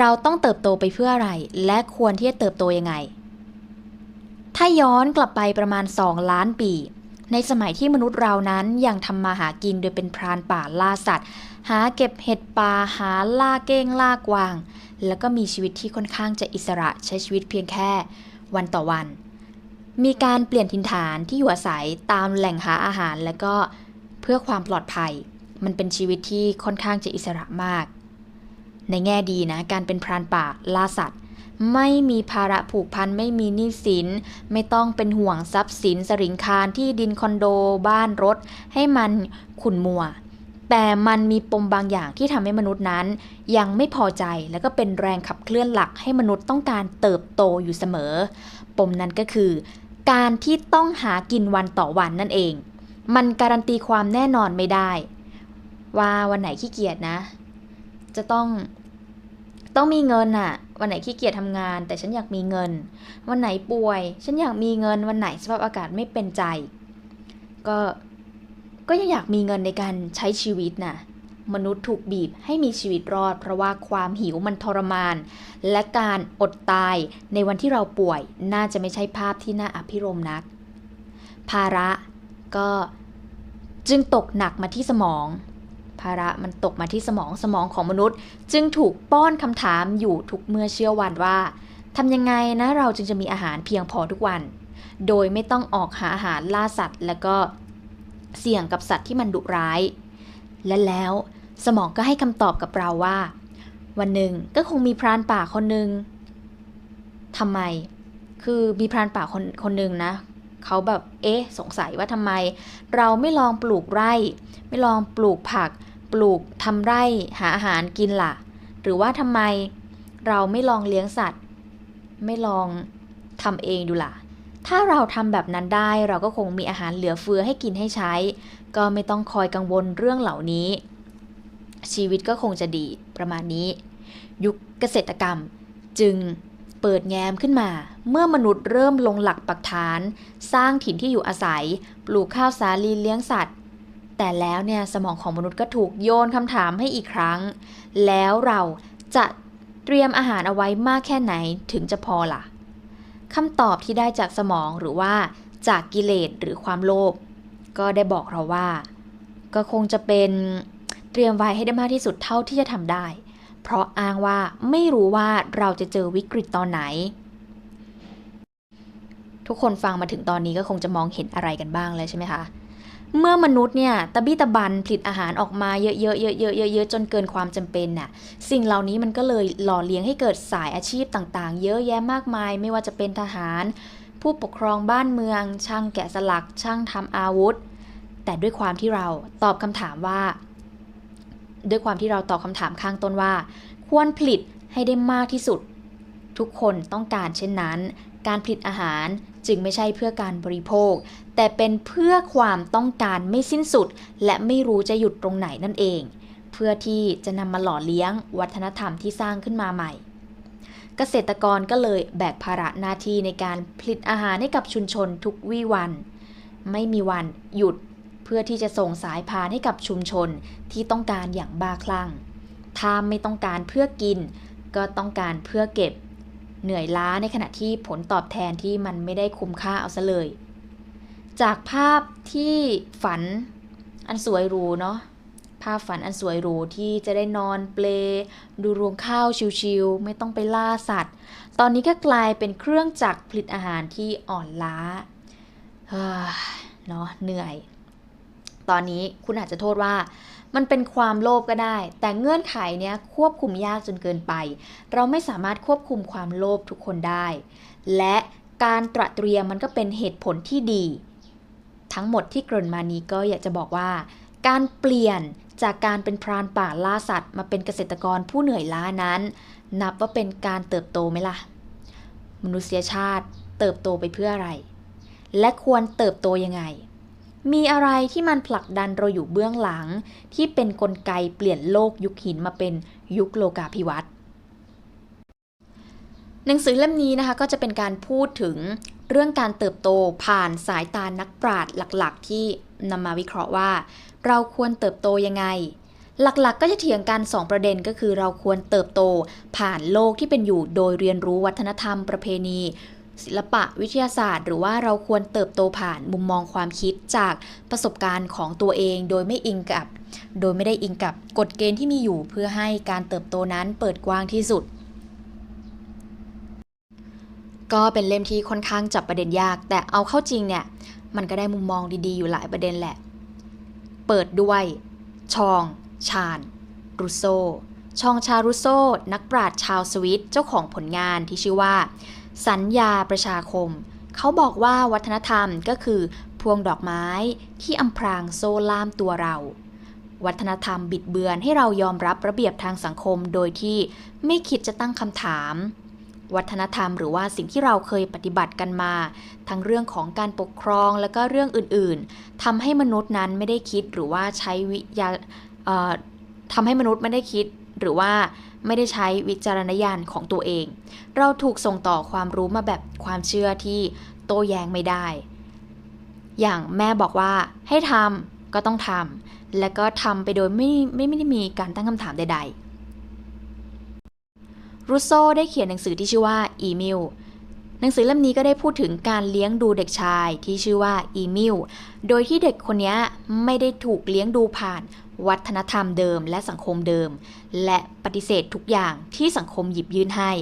เราต้องเติบโตไปเพื่ออะไร และควรที่จะเติบโตยังไง ถ้าย้อนกลับไปประมาณ 2 ล้านปี ในสมัยที่มนุษย์เรานั้นยังทำมาหากินโดยเป็นพรานป่าล่าสัตว์ หาเก็บเห็ดป่าหาล่าเก้งล่ากวาง แล้วก็มีชีวิตที่ค่อนข้างจะอิสระใช้ชีวิตเพียงแค่ วันต่อวัน มีการเปลี่ยนถิ่นฐานที่อยู่อาศัยตามแหล่งหาอาหารและก็เพื่อความปลอดภัย มันเป็นชีวิตที่ค่อนข้างจะอิสระมาก ในแง่ดีนะ การเป็นพรานป่าล่าสัตว์ ไม่มีภาระผูกพันไม่มีหนี้สิน ไม่ต้องเป็นห่วงทรัพย์สินสริงคารที่ดินคอนโดบ้านรถ ให้มันขุ่นมัว แต่มันมีปมบางอย่างที่ทำให้มนุษย์นั้น ยังไม่พอใจแล้วก็เป็นแรงขับเคลื่อนหลักให้มนุษย์ต้องการเติบโตอยู่เสมอ ปมนั้นก็คือ การที่ต้องหากินวันต่อวันนั่นเอง มันการันตีความแน่นอนไม่ได้ว่าวันไหนขี้เกียจนะ จะต้อง ต้องมีเงินอะวันไหนขี้เกียจทำงาน แต่ฉันอยากมีเงิน วันไหนป่วย ฉันอยากมีเงิน วันไหนสภาพอากาศไม่เป็นใจ ก็ก็ยังอยากมีเงินในการใช้ชีวิตน่ะมนุษย์ถูกบีบให้มีชีวิตรอด เพราะว่าความหิวมันทรมาน และการอดตายในวันที่เราป่วย น่าจะไม่ใช่ภาพที่น่าอภิรมนัก ภาระก็จึงตกหนักมาที่สมอง ภาระมันตกมาที่สมองสมองของมนุษย์ จึงถูกป้อนคำถามอยู่ทุกเมื่อเชื่อวันว่าทำยังไงนะเราจึงจะมีอาหารเพียงพอทุกวัน โดยไม่ต้องออกหาอาหารล่าสัตว์ แล้วก็เสี่ยงกับสัตว์ที่มันดุร้าย และแล้วสมองก็ให้คำตอบกับเราว่า วันหนึ่งก็คงมีพรานป่าคนหนึ่งทำไม คือมีพรานป่าคนคนหนึ่งนะเขาแบบ เอ๊ะ สงสัยว่าทำไม เราไม่ลองปลูกไร่ ไม่ลองปลูกผัก ปลูกทำไร่หาอาหารกินล่ะ หรือว่าทำไมเราไม่ลองเลี้ยงสัตว์ ไม่ลองทำเองดูล่ะ ถ้าเราทำแบบนั้นได้เราก็คงมีอาหารเหลือเฟือให้กินให้ใช้ ก็ไม่ต้องคอยกังวลเรื่องเหล่านี้ ชีวิตก็คงจะดีประมาณนี้ ยุคเกษตรกรรมจึงเปิดแง้มขึ้นมา เมื่อมนุษย์เริ่มลงหลักปักฐาน สร้างถิ่นที่อยู่อาศัย ปลูกข้าวสาลีเลี้ยงสัตว์ แต่แล้วเนี่ยสมองของมนุษย์ก็ถูกโยนคำถามให้อีกครั้ง แล้วเราจะเตรียมอาหารเอาไว้มากแค่ไหนถึงจะพอล่ะคำตอบที่ได้จากสมองหรือว่าจากกิเลสหรือความโลภก็ได้บอกเราว่า ก็คงจะเป็นเตรียมไว้ให้ได้มากที่สุดเท่าที่จะทำได้ เพราะอ้างว่าไม่รู้ว่าเราจะเจอวิกฤตตอนไหน ทุกคนฟังมาถึงตอนนี้ก็คงจะมองเห็นอะไรกันบ้างแล้วใช่ไหมคะ เมื่อมนุษย์เนี่ยตะบี้ตะบันผลิตอาหารออกมาเยอะๆเยอะๆเยอะๆจนเกินความจำเป็นน่ะสิ่งเหล่านี้มันก็เลยหล่อเลี้ยงให้เกิดสายอาชีพต่างๆ เยอะแยะมากมาย ไม่ว่าจะเป็นทหาร ผู้ปกครองบ้านเมือง ช่างแกะสลัก ช่างทำอาวุธ แต่ด้วยความที่เราตอบคำถามว่า ด้วยความที่เราตอบคำถามข้างต้นว่า ควรผลิตให้ได้มากที่สุด ทุกคนต้องการเช่นนั้น การผลิตอาหารจึงไม่ใช่เพื่อการบริโภค แต่เป็นเพื่อความต้องการไม่สิ้นสุด และไม่รู้จะหยุดตรงไหนนั่นเอง เพื่อที่จะนำมาหล่อเลี้ยง วัฒนธรรมที่สร้างขึ้นมาใหม่ เกษตรกรก็เลยแบกภาระหน้าที่ในการผลิตอาหารให้กับชุมชนทุกวี่วัน ไม่มีวันหยุดเพื่อที่จะส่งสายพานให้กับชุมชนที่ต้องการอย่างบ้าคลั่งถ้าไม่ต้องการเพื่อกิน ก็ต้องการเพื่อเก็บ เหนื่อยล้าในขณะที่ผลตอบแทนที่มันไม่ได้คุ้มค่าเอาซะเลย จากภาพที่ฝันอันสวยหรูเนาะภาพฝันอันสวยหรูที่จะได้นอนเปล ดูรวงข้าวชิวๆไม่ต้องไปล่าสัตว์ ตอนนี้ก็กลายเป็นเครื่องจักรผลิตอาหารที่อ่อนล้าเนาะเหนื่อย ตอนนี้คุณอาจจะโทษว่า มันเป็นความโลภก็ได้ แต่เงื่อนไขเนี้ยควบคุมยากจนเกินไป เราไม่สามารถควบคุมความโลภทุกคนได้ และการตระเตรียมมันก็เป็นเหตุผลที่ดี ทั้งหมดที่เกริ่นมานี้ก็อยากจะบอกว่า การเปลี่ยนจากการเป็นพรานป่าล่าสัตว์ มาเป็นเกษตรกรผู้เหนื่อยล้านั้น นับว่าเป็นการเติบโตไหมล่ะ มนุษยชาติเติบโตไปเพื่ออะไร และควรเติบโตยังไง มีอะไรที่มันผลักดันเราอยู่เบื้องหลัง ที่เป็นนกลไกเปลี่ยนโลกยุคหินมาเป็นยุคโลกาภิวัตน์หนังสือเล่มนี้นะคะก็จะเป็นการพูดถึงเรื่องการเติบโตผ่านสายตานักปราชญ์หลักๆ ที่นำมาวิเคราะห์ว่า เราควรเติบโตยังไง หลักๆ ก็จะเถียงกัน 2 ประเด็นก็คือ เราควรเติบโตผ่านโลกที่เป็นอยู่โดยเรียนรู้วัฒนธรรมประเพณี ศิลปะวิทยาศาสตร์ หรือว่าเราควรเติบโตผ่านมุมมองความคิดจากประสบการณ์ของตัวเอง โดยไม่อิงกับ โดยไม่ได้อิงกับกฎเกณฑ์ที่มีอยู่ เพื่อให้การเติบโตนั้นเปิดกว้างที่สุด ก็เป็นเล่มที่ค่อนข้างจับประเด็นยาก แต่เอาเข้าจริงเนี่ยมันก็ได้มุมมองดีๆ อยู่หลายประเด็นแหละ เปิดด้วยชอง ชาญรุโซชองชารุโซนักปราชญ์ชาวสวิตเจ้าของผลงานที่ชื่อว่า สัญญาประชาคม เขาบอกว่าวัฒนธรรมก็คือพวงดอกไม้ที่อำพรางโซ่ล่ามตัวเรา วัฒนธรรมบิดเบือนให้เรายอมรับระเบียบทางสังคมโดยที่ไม่คิดจะตั้งคำถาม วัฒนธรรมหรือว่าสิ่งที่เราเคยปฏิบัติกันมา ทั้งเรื่องของการปกครองและก็เรื่องอื่นๆทำให้มนุษย์นั้นไม่ได้คิดหรือว่าใช้วิยาทำให้มนุษย์ไม่ได้คิด หรือว่าไม่ได้ใช้วิจารณญาณของตัวเอง เราถูกส่งต่อความรู้มาแบบความเชื่อที่โต้แย้งไม่ได้ อย่างแม่บอกว่าให้ทำก็ต้องทำและก็ทำไปโดยไม่ไม่ไม่ได้มีการตั้งคำถามใด ๆ รูโซได้เขียนหนังสือที่ชื่อว่าอีมิล หนังสือเล่มนี้ก็ได้พูดถึงการเลี้ยงดูเด็กชายที่ชื่อว่าอีมิล โดยที่เด็กคนนี้ไม่ได้ถูกเลี้ยงดูผ่านวัฒนธรรมเดิมและสังคมเดิม และปฏิเสธทุกอย่างที่สังคมหยิบยื่นให้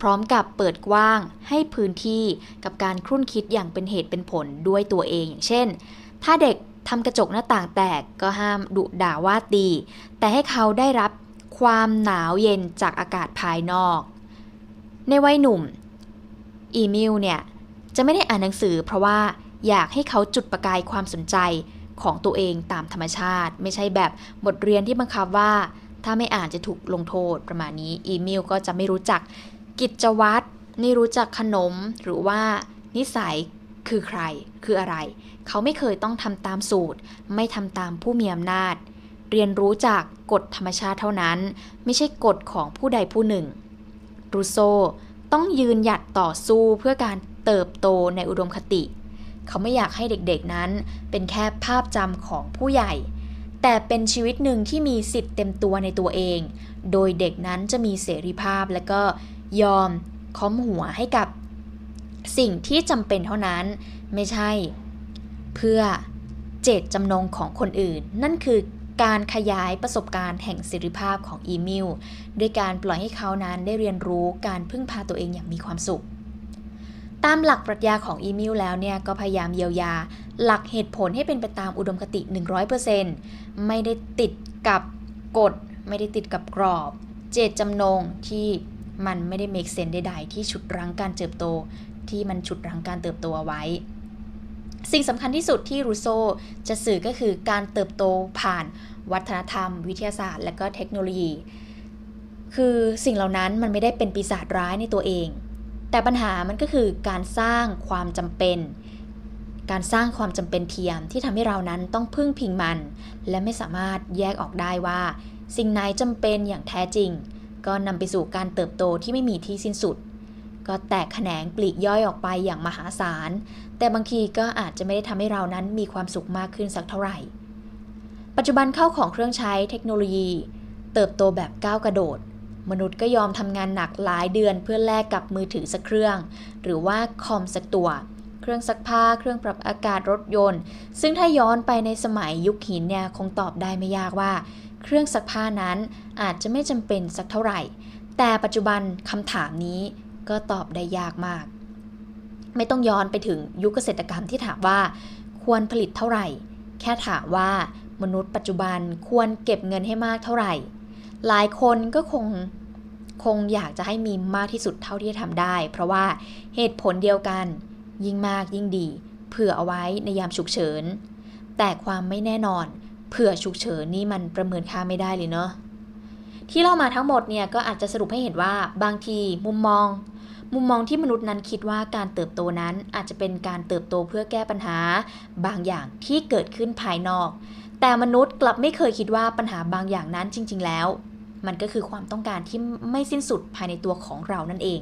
พร้อมกับเปิดกว้างให้พื้นที่กับการครุ่นคิดอย่างเป็นเหตุเป็นผลด้วยตัวเองอย่างเช่น ถ้าเด็กทำกระจกหน้าต่างแตกก็ห้ามดุด่าว่าตี แต่ให้เขาได้รับความหนาวเย็นจากอากาศภายนอก ในวัยหนุ่ม อีมิลเนี่ยจะไม่ได้อ่านหนังสือเพราะว่าอยากให้เขาจุดประกายความสนใจของตัวเองตามธรรมชาติ ไม่ใช่แบบบทเรียนที่บังคับว่า ถ้าไม่อ่านจะถูกลงโทษประมาณนี้ อีมิลก็จะไม่รู้จักกิจวัตรไม่รู้จักขนมหรือว่านิสัยคือใครคืออะไร เขาไม่เคยต้องทำตามสูตร ไม่ทำตามผู้มีอำนาจ เรียนรู้จากกฎธรรมชาติเท่านั้น ไม่ใช่กฎของผู้ใดผู้หนึ่งรูโซ ต้องยืนหยัดต่อสู้เพื่อการเติบโตในอุดมคติ เขาไม่อยากให้เด็กๆนั้น เป็นแค่ภาพจำของผู้ใหญ่ แต่เป็นชีวิตหนึ่งที่มีสิทธิ์เต็มตัวในตัวเอง โดยเด็กนั้นจะมีเสรีภาพและก็ยอมค้อมหัวให้กับสิ่งที่จำเป็นเท่านั้นไม่ใช่ เพื่อเจตจำนงของคนอื่น นั่นคือ การขยายประสบการณ์แห่งเสรีภาพของอีมิลด้วยการปล่อยให้เขานั้นได้เรียนรู้การพึ่งพาตัวเองอย่างมีความสุข ตามหลักปรัชญาของอีมิลแล้วเนี่ยก็พยายามเยียวยา หลักเหตุผลให้เป็นไปตามอุดมคติ 100%ไม่ได้ติดกับกฎ ไม่ได้ติดกับกรอบ เจตจำนงที่มันไม่ได้ make sense ใดๆที่ฉุดรั้งการเติบโต ที่มันฉุดรั้งการเติบโตเอาไว้ สิ่งสำคัญที่สุดที่รูโซจะสื่อก็คือการเติบโตผ่านวัฒนธรรม วิทยาศาสตร์ และก็เทคโนโลยี คือสิ่งเหล่านั้นมันไม่ได้เป็นปีศาจร้ายในตัวเอง แต่ปัญหามันก็คือการสร้างความจำเป็น การสร้างความจำเป็นเทียมที่ทำให้เรานั้นต้องพึ่งพิงมัน และไม่สามารถแยกออกได้ว่า สิ่งไหนจำเป็นอย่างแท้จริง ก็นำไปสู่การเติบโตที่ไม่มีที่สิ้นสุด ก็แตกแขนงปลีกย่อยออกไปอย่างมหาศาล แต่บางทีก็อาจจะไม่ได้ทำให้เรานั้นมีความสุขมากขึ้นสักเท่าไหร่ ปัจจุบันเข้าของเครื่องใช้เทคโนโลยี เติบโตแบบก้าวกระโดด มนุษย์ก็ยอมทำงานหนักหลายเดือนเพื่อแลกกับมือถือสักเครื่อง หรือว่าคอมสักตัว เครื่องซักผ้า เครื่องปรับอากาศรถยนต์ ซึ่งถ้าย้อนไปในสมัยยุคหินเนี่ยคงตอบได้ไม่ยากว่า เครื่องซักผ้านั้นอาจจะไม่จำเป็นสักเท่าไหร่แต่ปัจจุบันคำถามนี้ ก็ตอบได้ยากมาก ไม่ต้องย้อนไปถึงยุคเกษตรกรรมที่ถามว่าควรผลิตเท่าไหร่ แค่ถามว่ามนุษย์ปัจจุบันควรเก็บเงินให้มากเท่าไหร่ หลายคนก็คงคงอยากจะให้มีมากที่สุดเท่าที่จะทำได้ เพราะว่าเหตุผลเดียวกัน ยิ่งมากยิ่งดี เผื่อเอาไว้ในยามฉุกเฉิน แต่ความไม่แน่นอน เผื่อฉุกเฉินนี่มันประเมินค่าไม่ได้เลยเนาะที่เล่ามาทั้งหมดเนี่ยก็อาจจะสรุปให้เห็นว่าบางทีมุมมอง มุมมองที่มนุษย์นั้นคิดว่าการเติบโตนั้นอาจจะเป็นการเติบโตเพื่อแก้ปัญหา บางอย่างที่เกิดขึ้นภายนอก แต่มนุษย์กลับไม่เคยคิดว่าปัญหาบางอย่างนั้นจริง ๆ แล้ว มันก็คือความต้องการที่ไม่สิ้นสุดภายในตัวของเรานั่นเอง